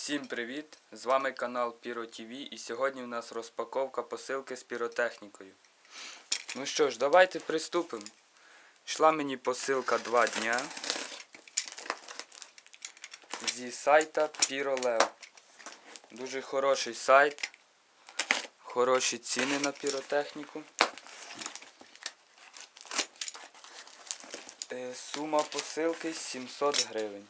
Всім привіт! З вами канал Pyro TV і сьогодні у нас розпаковка посилки з піротехнікою. Ну що ж, давайте приступимо. Йшла мені посилка два дня зі сайта PyroLev. Дуже хороший сайт, хороші ціни на піротехніку. Е, Сума посилки 700 гривень.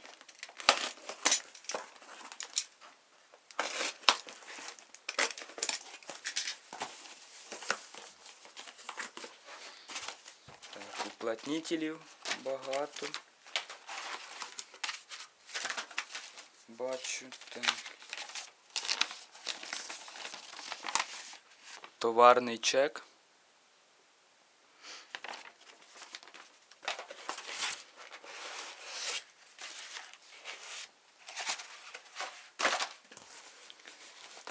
Так, уплотнителів багато. Бачу так. Товарний чек.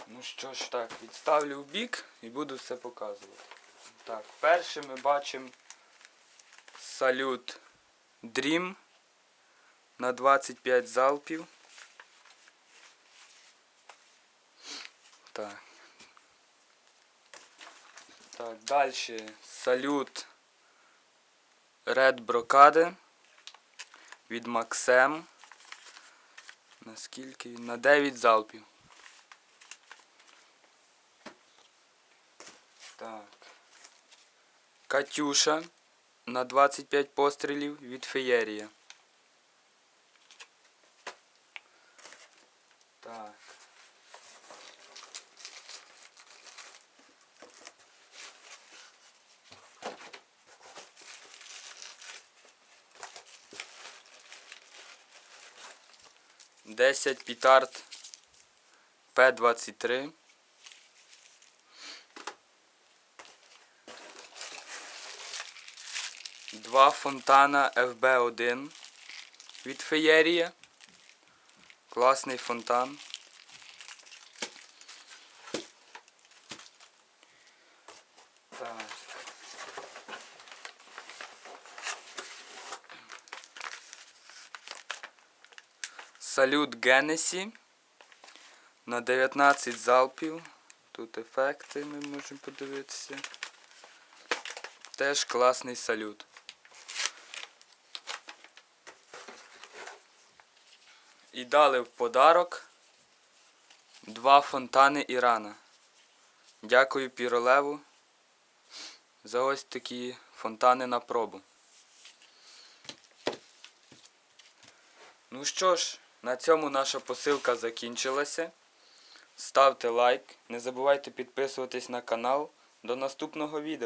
Ну що ж так, відставлю в бік і буду все показувати. Так, перше ми бачимо салют Dream на 25 залпів. Так. Так, далі салют Red Brocade від Maxem. Наскільки? На 9 залпів. Так. Катюша на 25 пострілів від Феєрія. Так. Десять пітард П-23. Два фонтана FB1 від Феєрія. Класний фонтан. Салют Генесі на 19 залпів. Тут ефекти ми можемо подивитися. Теж класний салют. І дали в подарок два фонтани Ірана. Дякую Піролеву за ось такі фонтани на пробу. Ну що ж, на цьому наша посилка закінчилася. Ставте лайк, не забувайте підписуватись на канал. До наступного відео.